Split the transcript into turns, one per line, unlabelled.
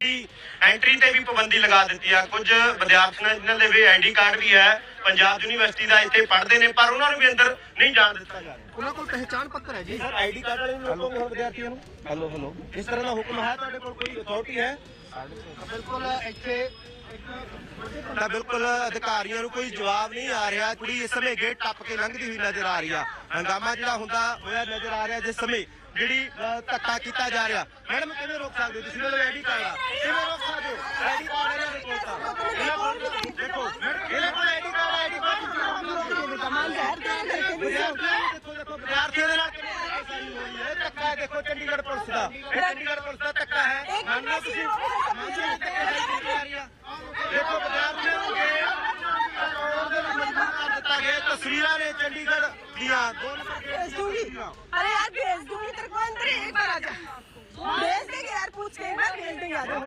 Entry ਤੇ ਵੀ ਪਾਬੰਦੀ ਲਗਾ ਦਿੱਤੀ ਆ। ਕੁਝ ਵਿਦਿਆਰਥੀਆਂ ਜਿਨ੍ਹਾਂ ਦੇ ਵੀ ਆਈਡੀ ਕਾਰਡ ਵੀ ਹੈ। ਪੰਜਾਬ ਯੂਨੀਵਰਸਿਟੀ ਦਾ ਇੱਥੇ ਪੜ੍ਹਦੇ ਨੇ ਪਰ ਉਹਨਾਂ ਨੂੰ ਵੀ ਅੰਦਰ ਨਹੀਂ ਜਾਣ ਦਿੱਤਾ ਜਾ ਰਿਹਾ।
ਉਹਨਾਂ ਕੋਲ ਪਹਿਚਾਣ ਪੱਤਰ ਹੈ ਜੀ।
ਸਰ ਆਈਡੀ ਕਾਰਡ ਵਾਲੇ ਨੂੰ ਰੋਕੋਗੇ ਹੁਣ ਵਿਦਿਆਰਥੀਆਂ ਨੂੰ? ਹੈਲੋ ਹੈਲੋ ਇਸ ਤਰ੍ਹਾਂ ਦਾ ਹੁਕਮ ਹੈ ਤੁਹਾਡੇ ਕੋਲ ਕੋਈ ਅਥਾਰਟੀ ਹੈ?
ਬਿਲਕੁਲ ਇੱਥੇ
ਤਾਂ ਬਿਲਕੁਲ ਅਧਿਕਾਰੀਆਂ ਨੂੰ ਕੋਈ ਜਵਾਬ ਨਹੀਂ ਆ ਰਿਹਾ। ਕੁੜੀ ਇਸ ਸਮੇਂ ਗੇਟ ਟੱਪ ਕੇ ਲੰਘਦੀ ਹੋਈ ਨਜ਼ਰ ਆ ਰਹੀ ਆ। ਹੰਗਾਮਾ ਜਿਹੜਾ ਹੁੰਦਾ ਹੋਇਆ ਨਜ਼ਰ ਆ ਰਿਹਾ ਜਿਸ ਸਮੇਂ ਜਿਹੜੀ ਧੱਕਾ ਕੀਤਾ ਜਾ ਰਿਹਾ। ਮੈਡਮ ਕਿਵੇਂ ਰੋਕ ਸਕਦੇ ਹੋ? ਤੁਸੀਂ ਕੋਲ ਆਈਡੀ ਕਾਰਡ ਆ। ਕਿਵੇਂ ਰੋਕ ਸਕਦੇ ਹੋ? ਆਈਡੀ ਕਾਰਡ ਇਹਨਾਂ ਦੇ ਕੋਲ ਤਾਂ। ਇਹਨਾਂ ਕੋਲ ਦੇਖੋ ਇਹਨਾਂ ਕੋਲ ਆਈਡੀ ਕਾਰਡ ਆਈਡੀ ਕਾਰਡ ਦੇਖੋ ਦੇਖੋ ਵਿਦਿਆਰਥੀਆਂ ਦੇ ਨਾਲ ਕਿੰਨੀ ਧੱਕਾ ਹੈ ਦੇਖੋ ਚੰਡੀਗੜ੍ਹ ਪੁਲਿਸ ਦਾ। ਇਹ ਚੰਡੀਗੜ੍ਹ ਪੁਲਿਸ ਦਾ ਧੱਕਾ ਹੈ। ਮੰਨੋ ਤੁਸੀਂ ਮੰਨੋ ਇਹ ਧੱਕਾ ਹੈ ਰਹੀ ਆ ਦੇਖੋ ਵਿਦਿਆਰਥੀਆਂ ਨੂੰ ਤੋੜ ਦੇ ਵਿੱਚ ਮਜਬੂਰ ਕਰ तस्वीर ने चंडीगढ़ दिया
भेज दूंगी अरे यार भेज दूंगी तेरे को अंदर एक बार आ जा भेज देंगे यार पूछ के मैं भेज देंगे